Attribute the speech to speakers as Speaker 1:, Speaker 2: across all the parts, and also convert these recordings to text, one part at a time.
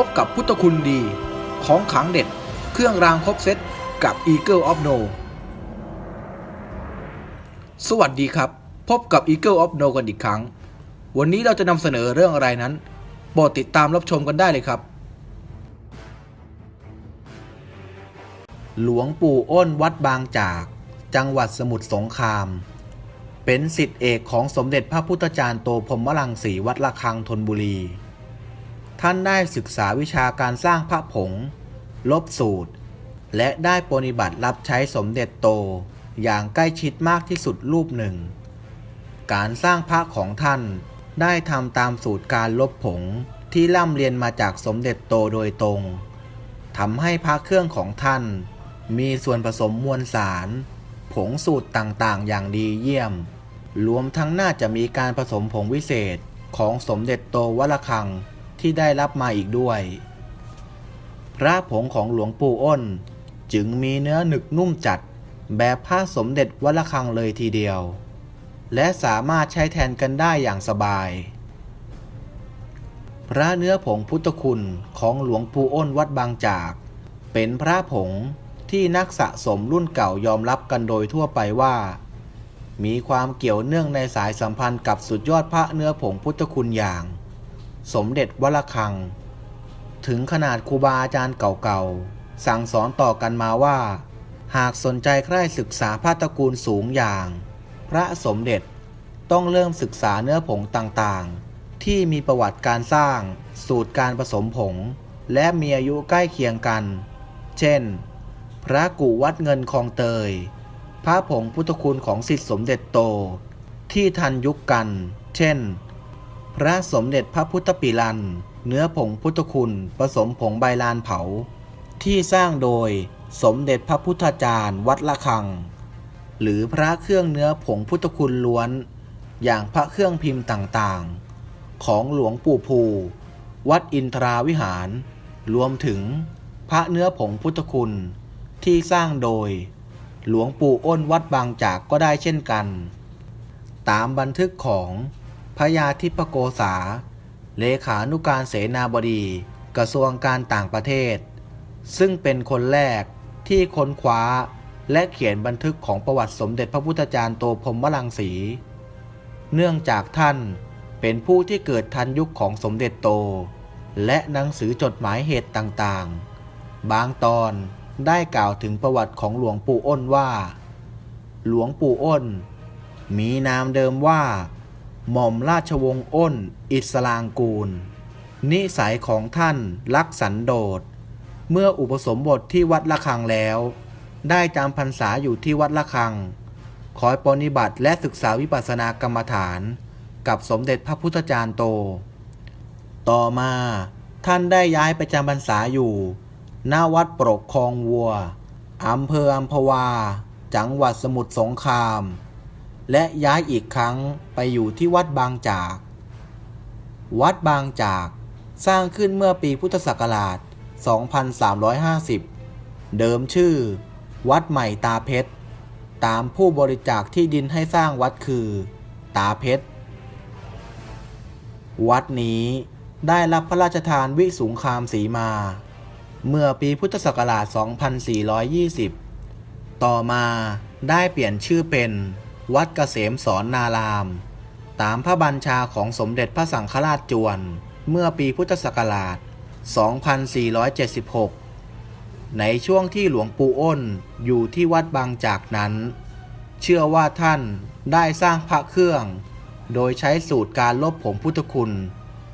Speaker 1: พบกับพุทธคุณดี ของขังเด็ด เครื่องรางครบเซตกับ Eagle of No สวัสดีครับ พบกับ Eagle of No กันอีกครั้ง วันนี้เราจะนำเสนอเรื่องอะไรนั้นโปรดติดตามรับชมกันได้เลยครับ หลวงปู่อ้นวัดบางจาก จังหวัดสมุทรสงคราม เป็นสิทธิเอกของสมเด็จพระพุทธจารย์โตพรมลังสีวัดระฆังธนบุรี ท่านได้ศึกษาวิชาการสร้างพระผง ลบสูตร และได้ปฏิบัติรับใช้สมเด็จโตอย่างใกล้ชิดมากที่สุดรูปหนึ่ง การสร้างพระของท่านได้ทำตามสูตรการลบผงที่ร่ำเรียนมาจากสมเด็จโตโดยตรงทำให้พระเครื่องของท่าน มีส่วนผสมมวลสาร ผงสูตรต่างๆ อย่างดีเยี่ยม รวมทั้งน่าจะมีการผสมผงวิเศษของสมเด็จโตวัดระฆัง ที่ได้รับมาอีกด้วย พระผงของหลวงปู่อ้น จึงมีเนื้อหนึกนุ่มจัด แบบผ้าสมเด็จวัดระฆังเลยทีเดียว และสามารถใช้แทนกันได้อย่างสบาย พระเนื้อผงพุทธคุณของหลวงปู่อ้นวัดบางจาก เป็นพระผงที่นักสะสมรุ่นเก่ายอมรับกันโดยทั่วไปว่ามีความเกี่ยวเนื่องในสายสัมพันธ์กับสุดยอดพระเนื้อผงพุทธคุณอย่าง สมเด็จวัดระฆัง ถึงขนาดครูบาอาจารย์เก่าๆ สั่งสอนต่อกันมาว่า หากสนใจใคร่ศึกษาพระตระกูลสูงอย่าง พระสมเด็จต้องเริ่มศึกษาเนื้อผงต่างๆ ที่มีประวัติการสร้าง สูตรการผสมผง และมีอายุใกล้เคียงกัน เช่น พระกุวัดเงินคลองเตย พระผงพุทธคุณของสิทธิสมเด็จโต ที่ทันยุคกัน เช่น พระสมเด็จพระพุทธปิลัน เนื้อผงพุทธคุณ ผสมผงใบลานเผา ที่สร้างโดยสมเด็จพระพุทธจารย์วัดละคัง หรือพระเครื่องเนื้อผงพุทธคุณล้วน อย่างพระเครื่องพิมพ์ต่างๆ ของหลวงปู่ภู วัดอินทราวิหาร รวมถึงพระเนื้อผงพุทธคุณ ที่สร้างโดย หลวงปู่อ้นวัดบางจากก็ได้เช่นกัน ตามบันทึกของ พระยาธิปโกษา เลขานุการเสนาบดี กระทรวงการต่างประเทศ ซึ่งเป็นคนแรกที่ค้นคว้าและเขียนบันทึกของประวัติสมเด็จพระพุทธจารย์โตพรหมลังสี เนื่องจากท่านเป็นผู้ที่เกิดทันยุคของสมเด็จโต และหนังสือจดหมายเหตุต่างๆ บางตอนได้กล่าวถึงประวัติของหลวงปู่อ้นว่า หลวงปู่อ้น มีนามเดิมว่า หม่อมราชวงศ์อ้น อิสลางกูล นิสัยของท่านรักสันโดษ เมื่ออุปสมบทที่วัดละคังแล้ว ได้จำพรรษาอยู่ที่วัดละคังคอยปฏิบัติและศึกษาวิปัสสนากรรมฐาน กับสมเด็จพระพุทธจารย์โต ต่อมาท่านได้ย้ายไปจำพรรษาอยู่ หน้าวัดปรกคลองวัวอำเภออัมพวา จังหวัดสมุทรสงคราม และย้ายอีกครั้งไปอยู่ที่วัดบางจาก วัดบางจาก สร้างขึ้นเมื่อปีพุทธศักราช 2350 เดิมชื่อ วัดใหม่ตาเพชร ตามผู้บริจาคที่ดินให้สร้างวัดคือ ตาเพชร วัดนี้ได้รับพระราชทานวิสุงคามสีมา เมื่อปีพุทธศักราช 2420 ต่อมาได้เปลี่ยนชื่อเป็น วัดเกษมสอนนาราม ตามพระบัญชาของสมเด็จพระสังฆราชจวน เมื่อปีพุทธศักราช 2476 ในช่วงที่หลวงปู่อ้นอยู่ที่วัดบางจากนั้น เชื่อว่าท่านได้สร้างพระเครื่อง โดยใช้สูตรการลบผงพุทธคุณ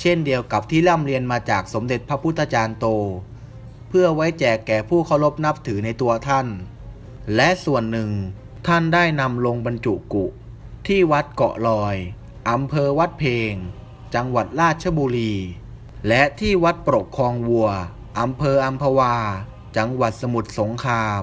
Speaker 1: เช่นเดียวกับที่ร่ำเรียนมาจากสมเด็จพระพุทธจารย์โต เพื่อไว้แจกแก่ผู้เคารพนับถือในตัวท่าน และส่วนหนึ่ง ท่านได้นำลงบรรจุกุ ที่วัดเกาะลอยอำเภอวัดเพง จังหวัดราชบุรี และที่วัดปรกคลองวัวอำเภออัมพวา จังหวัดสมุทรสงคราม